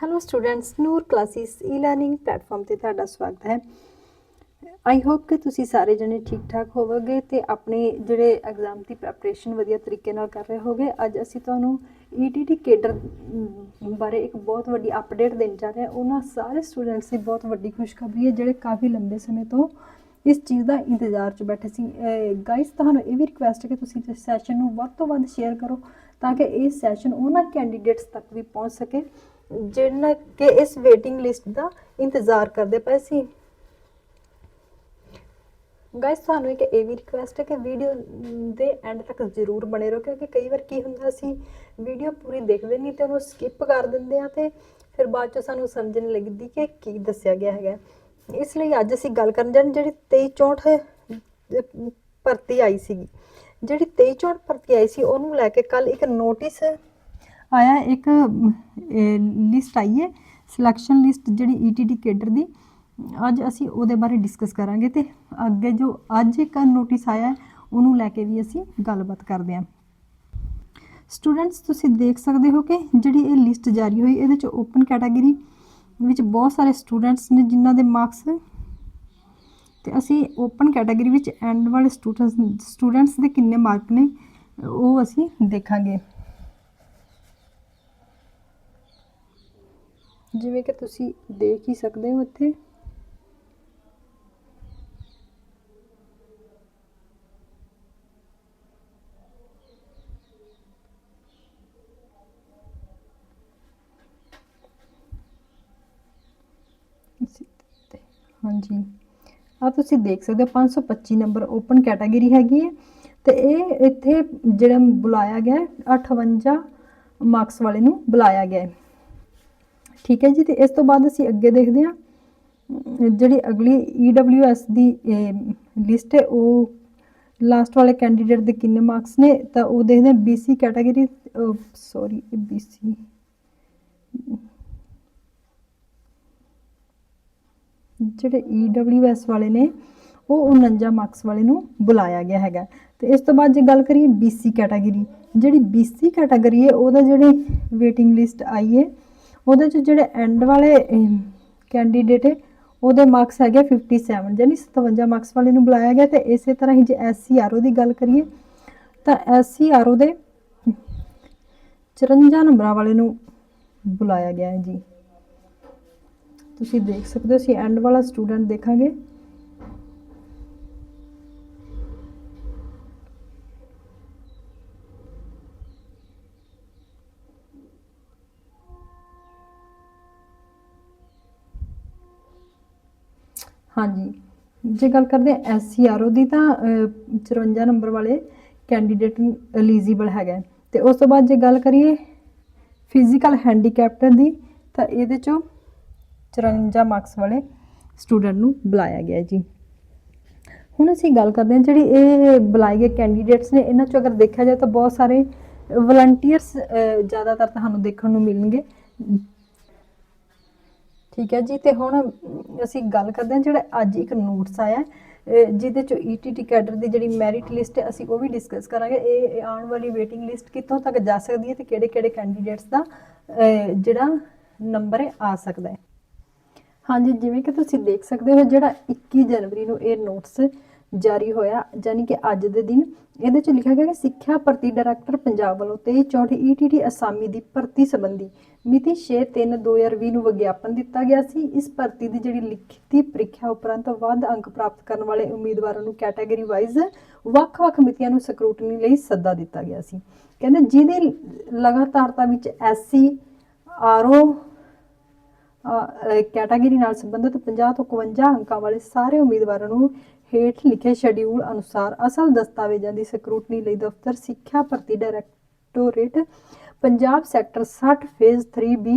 Hello students Noor classes e learning platform ਤੇ ਤੁਹਾਡਾ ਸਵਾਗਤ ਹੈ। ਆਈ ਹੋਪ ਕਿ ਤੁਸੀਂ ਸਾਰੇ ਜਣੇ ਠੀਕ ਠਾਕ ਹੋਵੋਗੇ ਤੇ ਆਪਣੇ ਜਿਹੜੇ ਐਗਜ਼ਾਮ ਦੀ ਪ੍ਰੈਪਰੇਸ਼ਨ ਵਧੀਆ ਤਰੀਕੇ ਨਾਲ ਕਰ ਰਹੇ ਹੋਗੇ ਅੱਜ ਅਸੀਂ ਤੁਹਾਨੂੰ ETT ਕੇਡਰ ਬਾਰੇ ਇੱਕ ਬਹੁਤ ਵੱਡੀ ਅਪਡੇਟ ਦੇਣ ਜਾ ਰਹੇ ਹਾਂ। ਉਹਨਾਂ ਸਾਰੇ ਸਟੂਡੈਂਟਸ ਦੀ ਬਹੁਤ ਵੱਡੀ ਖੁਸ਼ਖਬਰੀ ਹੈ, ਜਿਹੜੇ ਕਾਫੀ ਲੰਬੇ ਸਮੇਂ ਤੋਂ ਇਸ ਚੀਜ਼ ਦਾ ਇੰਤਜ਼ਾਰ 'ਚ ਬੈਠੇ ਸੀ। ਗਾਇਸ ਤੁਹਾਨੂੰ ਇਹ ਵੀ ਰਿਕੁਐਸਟ ਹੈ ਕਿ ਤੁਸੀਂ ਇਸ ਸੈਸ਼ਨ ਨੂੰ ਵੱਧ ਤੋਂ ਵੱਧ ਸ਼ੇਅਰ ਕਰੋ ਤਾਂ ਕਿ ਇਹ ਸੈਸ਼ਨ ਉਹਨਾਂ ਕੈਂਡੀਡੇਟਸ ਤੱਕ ਵੀ ਪਹੁੰਚ ਸਕੇ। ਜਿਹਨਾਂ ਕਿ ਇਸ ਵੇਟਿੰਗ ਲਿਸਟ ਦਾ ਇੰਤਜ਼ਾਰ ਕਰਦੇ ਪਏ ਸੀ। ਗਾਇਸ ਤੁਹਾਨੂੰ ਇੱਕ ਇਹ ਵੀ ਰਿਕੁਐਸਟ ਹੈ ਕਿ ਵੀਡੀਓ ਦੇ ਐਂਡ ਤੱਕ ਜ਼ਰੂਰ ਬਣੇ ਰਹੋ, ਕਿਉਂਕਿ ਕਈ ਵਾਰ ਕੀ ਹੁੰਦਾ ਸੀ ਵੀਡੀਓ ਪੂਰੀ ਦੇਖਦੇ ਨਹੀਂ ਤੇ ਉਹਨੂੰ ਸਕਿਪ ਕਰ ਦਿੰਦੇ ਆ ਤੇ ਫਿਰ ਬਾਅਦ ਚ ਸਾਨੂੰ ਸਮਝ ਨਹੀਂ ਲੱਗਦੀ ਕਿ ਕੀ ਦੱਸਿਆ ਗਿਆ ਹੈਗਾ। ਇਸ ਲਈ ਅੱਜ ਅਸੀਂ ਗੱਲ ਕਰਨ ਜਾਣ, ਜਿਹੜੀ 2364 ਹੈ ਭਰਤੀ ਆਈ ਸੀਗੀ। ਜਿਹੜੀ 2364 ਭਰਤੀ ਆਈ ਸੀ, ਉਹਨੂੰ ਲੈ ਕੇ ਕੱਲ ਇੱਕ ਨੋਟਿਸ ਆਇਆ ਇੱਕ ਲਿਸਟ ਆਈ ਹੈ। ਸਿਲੈਕਸ਼ਨ ਲਿਸਟ ਜਿਹੜੀ ਈਟੀਟੀ ਕੇਡਰ ਦੀ, ਅੱਜ ਅਸੀਂ ਉਹਦੇ ਬਾਰੇ ਡਿਸਕਸ ਕਰਾਂਗੇ ਤੇ ਅੱਗੇ ਜੋ ਅੱਜ ਇੱਕ ਨੋਟਿਸ ਆਇਆ ਉਹਨੂੰ ਲੈ ਕੇ ਵੀ ਅਸੀਂ ਗੱਲਬਾਤ ਕਰਦੇ ਹਾਂ। ਸਟੂਡੈਂਟਸ ਤੁਸੀਂ ਦੇਖ ਸਕਦੇ ਹੋ ਕਿ ਜਿਹੜੀ ਇਹ ਲਿਸਟ ਜਾਰੀ ਹੋਈ, ਇਹਦੇ ਚ ਓਪਨ ਕੈਟਾਗਰੀ ਵਿੱਚ ਬਹੁਤ ਸਾਰੇ ਸਟੂਡੈਂਟਸ ਨੇ ਜਿਨ੍ਹਾਂ ਦੇ ਮਾਰਕਸ ਤੇ ਅਸੀਂ ਓਪਨ ਕੈਟਾਗਰੀ ਵਿੱਚ ਐਂਡ ਵਾਲੇ ਸਟੂਡੈਂਟਸ ਸਟੂਡੈਂਟਸ ਦੇ ਕਿੰਨੇ ਮਾਰਕ ਨੇ, ਉਹ ਅਸੀਂ ਦੇਖਾਂਗੇ। ਜਿਵੇਂ ਕਿ ਤੁਸੀਂ ਦੇਖ ਹੀ ਸਕਦੇ ਹੋ ਇੱਥੇ। ਹਾਂਜੀ। ਆ ਤੁਸੀਂ ਦੇਖ ਸਕਦੇ ਹੋ 525 ਨੰਬਰ ਓਪਨ ਕੈਟਾਗਰੀ ਹੈਗੀ ਹੈ। ਤੇ ਇਹ ਇੱਥੇ ਜਿਹੜਾ ਬੁਲਾਇਆ ਗਿਆ ਹੈ, 58 ਮਾਰਕਸ ਵਾਲੇ ਨੂੰ ਬੁਲਾਇਆ ਗਿਆ ਹੈ। ਠੀਕ ਹੈ ਜੀ, ਤੇ ਇਸ ਤੋਂ ਬਾਅਦ ਅਸੀਂ ਅੱਗੇ ਦੇਖਦੇ ਹਾਂ। ਜਿਹੜੀ ਅਗਲੀ EWS ਦੀ ਲਿਸਟ ਹੈ, ਉਹ ਲਾਸਟ ਵਾਲੇ ਕੈਂਡੀਡੇਟ ਦੇ ਕਿੰਨੇ ਮਾਰਕਸ ਨੇ, ਤਾਂ ਉਹ ਦੇਖਦੇ ਹਾਂ BC ਕੈਟਾਗਰੀ ਸੌਰੀ BC ਜਿਹੜੇ EWS ਵਾਲੇ ਨੇ, ਉਹ 49 ਮਾਰਕਸ ਵਾਲੇ ਨੂੰ ਬੁਲਾਇਆ ਗਿਆ ਹੈਗਾ। ਤੇ ਇਸ ਤੋਂ ਬਾਅਦ ਜੇ ਗੱਲ ਕਰੀਏ BC ਕੈਟਾਗਰੀ ਜਿਹੜੀ BC ਕੈਟਾਗਰੀ ਹੈ, ਉਹਦਾ ਜਿਹੜੀ ਵੇਟਿੰਗ ਲਿਸਟ ਆਈ ਹੈ ਉਹਦੇ ਚ ਜਿਹੜੇ ਐਂਡ ਵਾਲੇ ਕੈਂਡੀਡੇਟ ਹੈ, ਉਹਦੇ ਮਾਰਕਸ ਹੈਗੇ 57 ਯਾਨੀ 57 ਮਾਰਕਸ ਵਾਲੇ ਨੂੰ ਬੁਲਾਇਆ ਗਿਆ ਤੇ ਇਸੇ ਤਰ੍ਹਾਂ ਹੀ ਜੇ SCRO ਦੀ ਗੱਲ ਕਰੀਏ, ਤਾਂ SCRO ਦੇ 54 ਨੰਬਰਾਂ ਵਾਲੇ ਨੂੰ ਬੁਲਾਇਆ ਗਿਆ ਹੈ ਜੀ। ਤੁਸੀਂ ਦੇਖ ਸਕਦੇ ਹੋ, ਅਸੀਂ ਐਂਡ ਵਾਲਾ ਸਟੂਡੈਂਟ ਦੇਖਾਂਗੇ। ਹਾਂਜੀ। ਜੇ ਗੱਲ ਕਰਦੇ ਹਾਂ ਐਸਸੀਆਰਓ ਦੀ ਤਾਂ ਅਹ, 54 ਨੰਬਰ ਵਾਲੇ ਕੈਂਡੀਡੇਟ ਐਲੀਜੀਬਲ ਹੈਗਾ ਹੈ। ਤੇ ਉਸ ਤੋਂ ਬਾਅਦ ਜੇ ਗੱਲ ਕਰੀਏ ਫਿਜ਼ੀਕਲ ਹੈਂਡੀਕੈਪਟ ਦੀ ਤਾਂ ਇਹਦੇ ਚੋਂ 54 ਮਾਰਕਸ ਵਾਲੇ ਸਟੂਡੈਂਟ ਨੂੰ ਬੁਲਾਇਆ ਗਿਆ ਜੀ। ਹੁਣ ਅਸੀਂ ਗੱਲ ਕਰਦੇ ਹਾਂ ਜਿਹੜੀ ਇਹ ਬੁਲਾਏ ਗਏ ਕੈਂਡੀਡੇਟਸ ਨੇ ਇਹਨਾਂ ਚੋਂ ਅਗਰ ਦੇਖਿਆ ਜਾਏ ਤਾਂ ਬਹੁਤ ਸਾਰੇ ਵਲੰਟੀਅਰਸ ਜ਼ਿਆਦਾਤਰ ਤੁਹਾਨੂੰ ਦੇਖਣ ਨੂੰ ਮਿਲਣਗੇ। ਠੀਕ ਹੈ ਜੀ ਤੇ ਹੁਣ ਅਸੀਂ ਗੱਲ ਕਰਦੇ ਹਾਂ ਜਿਹੜਾ ਅੱਜ ਇੱਕ ਨੋਟਸ ਆਇਆ ਹੈ, ਅਹ, ਜਿਹਦੇ ਚੋਂ ETT ਕੈਡਰ ਦੀ ਜਿਹੜੀ ਮੈਰਿਟ ਲਿਸਟ ਹੈ ਅਸੀਂ ਉਹ ਵੀ ਡਿਸਕਸ ਕਰਾਂਗੇ। ਇਹ ਆਉਣ ਵਾਲੀ ਵੇਟਿੰਗ ਲਿਸਟ ਕਿੱਥੋਂ ਤੱਕ ਜਾ ਸਕਦੀ ਹੈ ਤੇ ਕਿਹੜੇ ਕਿਹੜੇ ਕੈਂਡੀਡੇਟਸ ਦਾ ਜਿਹੜਾ ਨੰਬਰ ਹੈ ਆ ਸਕਦਾ ਹੈ। ਹਾਂਜੀ ਜਿਵੇਂ ਕਿ ਤੁਸੀਂ ਦੇਖ ਸਕਦੇ ਹੋ ਜਿਹੜਾ 21 ਜਨਵਰੀ ਨੂੰ ਇਹ ਨੋਟਸ ਜਾਰੀ ਹੋਇਆ ਯਾਨੀ ਕਿ ਅੱਜ ਦੇ ਦਿਨ। ਇਹਦੇ ਚ ਲਿਖਿਆ ਗਿਆ ਕਿ ਸਿੱਖਿਆ ਭਰਤੀ ਡਾਇਰੈਕਟਰ ਪੰਜਾਬ ਵੱਲੋਂ 23 ਈਟੀਟੀ ਅਸਾਮੀ ਦੀ ਭਰਤੀ ਸੰਬੰਧੀ ਮਿਤੀ 6/3/2020 ਨੂੰ ਵਿਗਿਆਪਨ ਦਿੱਤਾ ਗਿਆ ਸੀ। ਇਸ ਭਰਤੀ ਦੀ ਜਿਹੜੀ ਲਿਖਤੀ ਪ੍ਰੀਖਿਆ ਉਪਰੰਤ ਵੱਧ ਅੰਕ ਪ੍ਰਾਪਤ ਕਰਨ ਵਾਲੇ ਉਮੀਦਵਾਰਾਂ ਨੂੰ ਕੈਟਾਗਰੀ ਵਾਈਜ਼ ਵੱਖ-ਵੱਖ ਮਿਤੀਆਂ ਨੂੰ ਸਕਰੂਟਨੀ ਲਈ ਸੱਦਾ ਦਿੱਤਾ ਗਿਆ ਸੀ। ਕਹਿੰਦੇ ਜਿਹਦੀ ਲਗਾਤਾਰਤਾ ਵਿੱਚ ਐਸਸੀ ਆਰਓ ਕੈਟਾਗਰੀ ਨਾਲ ਸੰਬੰਧਿਤ 50 ਤੋਂ 51 ਅੰਕਾਂ ਵਾਲੇ ਸਾਰੇ ਉਮੀਦਵਾਰਾਂ ਨੂੰ ਹੇਠ ਲਿਖੇ ਸ਼ੈਡਿਊਲ ਅਨੁਸਾਰ ਅਸਲ ਦਸਤਾਵੇਜ਼ਾਂ ਦੀ ਸਕਰੂਟਨੀ ਲਈ ਦਫ਼ਤਰ ਸਿੱਖਿਆ ਭਰਤੀ directorate Punjab sector 60 phase 3B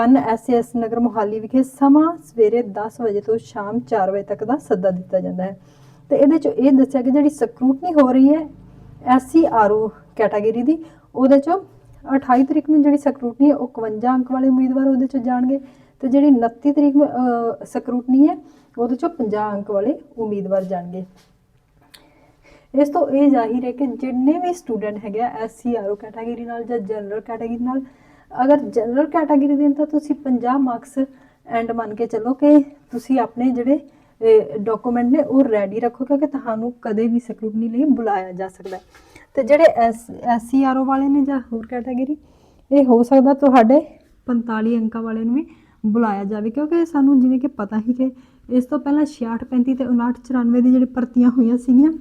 1 SS Nagar Mohali ਵਿਖੇ ਸਮਾਂ ਸਵੇਰੇ 10 ਵਜੇ ਤੋਂ ਸ਼ਾਮ 4 ਵਜੇ ਤੱਕ ਦਾ ਸੱਦਾ ਦਿੱਤਾ ਜਾਂਦਾ ਹੈ। ਤੇ ਇਹਦੇ ਚ ਇਹ ਦੱਸਿਆ ਕਿ ਜਿਹੜੀ ਸਕਰੂਟਨੀ ਹੋ ਰਹੀ ਹੈ ਐਸਸੀਆਰਓ ਕੈਟਾਗਰੀ ਦੀ, ਉਹਦੇ ਚ 28 ਤਰੀਕ ਨੂੰ ਜਿਹੜੀ ਸਕਰੂਟਨੀ ਹੈ, ਉਹ 51 ਅੰਕ ਵਾਲੇ ਉਮੀਦਵਾਰ ਉਹਦੇ ਚ ਜਾਣਗੇ। ਤੇ ਜਿਹੜੀ 29 ਤਰੀਕ ਨੂੰ ਸਕਰੂਟਨੀ ਹੈ, ਉਹਦੇ ਚੋਂ 50 ਅੰਕ ਵਾਲੇ ਉਮੀਦਵਾਰ ਜਾਣਗੇ। ਇਸ ਤੋਂ ਇਹ ਜ਼ਾਹਿਰ ਹੈ ਕਿ ਜਿੰਨੇ ਵੀ ਸਟੂਡੈਂਟ ਹੈਗੇ ਆ ਐਸਸੀਆਰਓ ਕੈਟਾਗਰੀ ਨਾਲ ਜਾਂ ਜਨਰਲ ਕੈਟਾਗਰੀ ਨਾਲ, ਅਗਰ ਜਨਰਲ ਕੈਟਾਗਰੀ ਦੇ ਨੇ ਤਾਂ ਤੁਸੀਂ 50 ਮਾਰਕਸ ਐਂਡ ਮੰਨ ਕੇ ਚੱਲੋ ਕਿ ਤੁਸੀਂ ਆਪਣੇ ਜਿਹੜੇ ਡਾਕੂਮੈਂਟ ਨੇ ਉਹ ਰੈਡੀ ਰੱਖੋ ਕਿਉਂਕਿ ਤੁਹਾਨੂੰ ਕਦੇ ਵੀ ਸਕਰੂਟਨੀ ਲਈ ਬੁਲਾਇਆ ਜਾ ਸਕਦਾ ਹੈ। ਤੇ ਜਿਹੜੇ ਐਸਸੀਆਰਓ ਵਾਲੇ ਨੇ ਜਾਂ ਹੋਰ ਕੈਟਾਗਰੀ, ਇਹ ਹੋ ਸਕਦਾ ਤੁਹਾਡੇ 45 ਅੰਕਾਂ ਵਾਲੇ ਨੂੰ ਵੀ ਬੁਲਾਇਆ ਜਾਵੇ, ਕਿਉਂਕਿ ਸਾਨੂੰ ਜਿਵੇਂ ਕਿ ਪਤਾ ਹੀ ਕਿ ਇਸ ਤੋਂ ਪਹਿਲਾਂ 66 35 ਤੇ 59 94 ਦੀ ਜਿਹੜੀ ਭਰਤੀਆਂ ਹੋਈਆਂ ਸੀਗੀਆਂ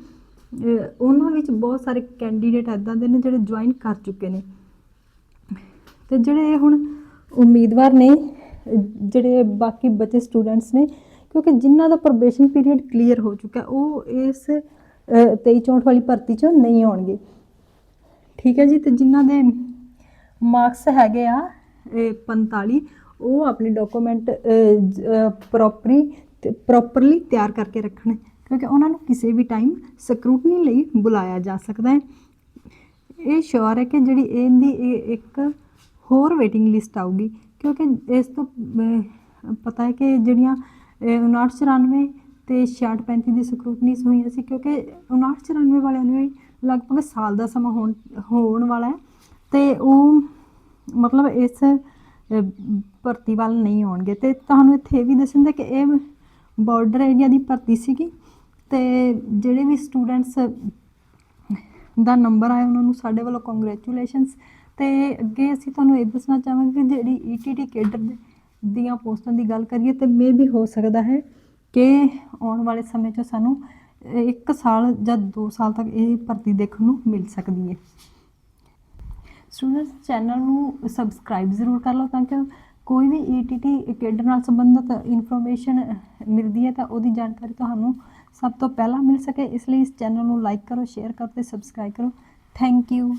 ਉਹਨਾਂ ਵਿੱਚ ਬਹੁਤ ਸਾਰੇ ਕੈਂਡੀਡੇਟ ਐਦਾਂ ਦੇ ਨੇ ਜਿਹੜੇ ਜੁਆਇਨ ਕਰ ਚੁੱਕੇ ਨੇ। ਤੇ ਜਿਹੜੇ ਹੁਣ ਉਮੀਦਵਾਰ ਨੇ, ਜਿਹੜੇ ਬਾਕੀ ਬਚੇ ਸਟੂਡੈਂਟਸ ਨੇ, ਕਿਉਂਕਿ ਜਿਨ੍ਹਾਂ ਦਾ ਪ੍ਰੋਬੇਸ਼ਨ ਪੀਰੀਅਡ ਕਲੀਅਰ ਹੋ ਚੁੱਕਾ, ਉਹ ਇਸ 23 64 ਵਾਲੀ ਭਰਤੀ ਚੋਂ ਨਹੀਂ ਆਉਣਗੇ। ਠੀਕ ਹੈ ਜੀ, ਤੇ ਜਿਨ੍ਹਾਂ ਦੇ ਮਾਰਕਸ ਹੈਗੇ ਆ, ਇਹ 45 ਉਹ ਆਪਣੇ ਡਾਕੂਮੈਂਟ ਪ੍ਰੋਪਰਲੀ ਪ੍ਰੋਪਰਲੀ ਤਿਆਰ ਕਰਕੇ ਰੱਖਣ। ਕਿਉਂਕਿ ਉਹਨਾਂ ਨੂੰ ਕਿਸੇ ਵੀ ਟਾਈਮ ਸਕਰੂਟਨੀ ਲਈ ਬੁਲਾਇਆ ਜਾ ਸਕਦਾ ਹੈ। ਇਹ ਸ਼ੋਰ ਹੈ ਕਿ ਜਿਹੜੀ ਇਹਦੀ ਇਹ ਇੱਕ ਹੋਰ ਵੇਟਿੰਗ ਲਿਸਟ ਆਊਗੀ। ਕਿਉਂਕਿ ਇਸ ਤੋਂ ਪਤਾ ਹੈ ਕਿ ਜਿਹੜੀਆਂ ਅਹ, 59 94 ਤੇ 66 35 ਦੀ ਸਕਰੂਟਨੀਸ ਹੋਈਆਂ ਸੀ। ਕਿਉਂਕਿ 59 94 ਵਾਲਿਆਂ ਨੂੰ ਵੀ ਲਗਭਗ ਸਾਲ ਦਾ ਸਮਾਂ ਹੋਣ ਹੋਣ ਵਾਲਾ ਹੈ। ਤੇ ਉਹ ਮਤਲਬ ਇਸ ਭਰਤੀ ਵੱਲ ਨਹੀਂ ਆਉਣਗੇ। ਤੇ ਤੁਹਾਨੂੰ ਇੱਥੇ ਇਹ ਵੀ ਦੱਸਣ ਦੇ ਕਿ ਇਹ ਬਾਰਡਰ ਏਰੀਆ ਦੀ ਭਰਤੀ ਸੀਗੀ ਤੇ ਜਿਹੜੇ ਵੀ ਸਟੂਡੈਂਟਸ ਦਾ ਨੰਬਰ ਆਇਆ, ਉਹਨਾਂ ਨੂੰ ਸਾਡੇ ਵੱਲੋਂ ਕੰਗ੍ਰੈਚੁਲੇਸ਼ਨਸ ਤੇ ਅੱਗੇ ਅਸੀਂ ਤੁਹਾਨੂੰ ਇਹ ਦੱਸਣਾ ਚਾਹਾਂਗੇ ਕਿ ਜਿਹੜੀ ਈਟੀਟੀ ਕੇਡਰ ਦੀਆਂ ਪੋਸਟਾਂ ਦੀ ਗੱਲ ਕਰੀਏ ਤੇ ਮੇ ਵੀ ਹੋ ਸਕਦਾ ਹੈ ਕਿ ਆਉਣ ਵਾਲੇ ਸਮੇਂ 'ਚ ਸਾਨੂੰ ਇੱਕ ਸਾਲ ਜਾਂ 2 ਸਾਲ ਤੱਕ ਇਹ ਭਰਤੀ ਦੇਖਣ ਨੂੰ ਮਿਲ ਸਕਦੀ ਹੈ। ਸਟੂਡੈਂਟਸ ਚੈਨਲ ਨੂੰ ਸਬਸਕ੍ਰਾਈਬ ਜ਼ਰੂਰ ਕਰ ਲਓ ਤਾਂ ਕਿ ਕੋਈ ਵੀ E ਈਟੀਟੀ ਕੇਡਰ ਨਾਲ ਸੰਬੰਧਿਤ ਇਨਫੋਰਮੇਸ਼ਨ ਮਿਲਦੀ ਹੈ ਤਾਂ ਉਹਦੀ ਜਾਣਕਾਰੀ ਤੁਹਾਨੂੰ ਸਭ ਤੋਂ ਪਹਿਲਾਂ ਮਿਲ ਸਕੇ। ਇਸ ਲਈ ਇਸ ਚੈਨਲ ਨੂੰ ਲਾਈਕ ਕਰੋ ਸ਼ੇਅਰ ਕਰੋ ਤੇ ਸਬਸਕ੍ਰਾਈਬ ਕਰੋ। Thank you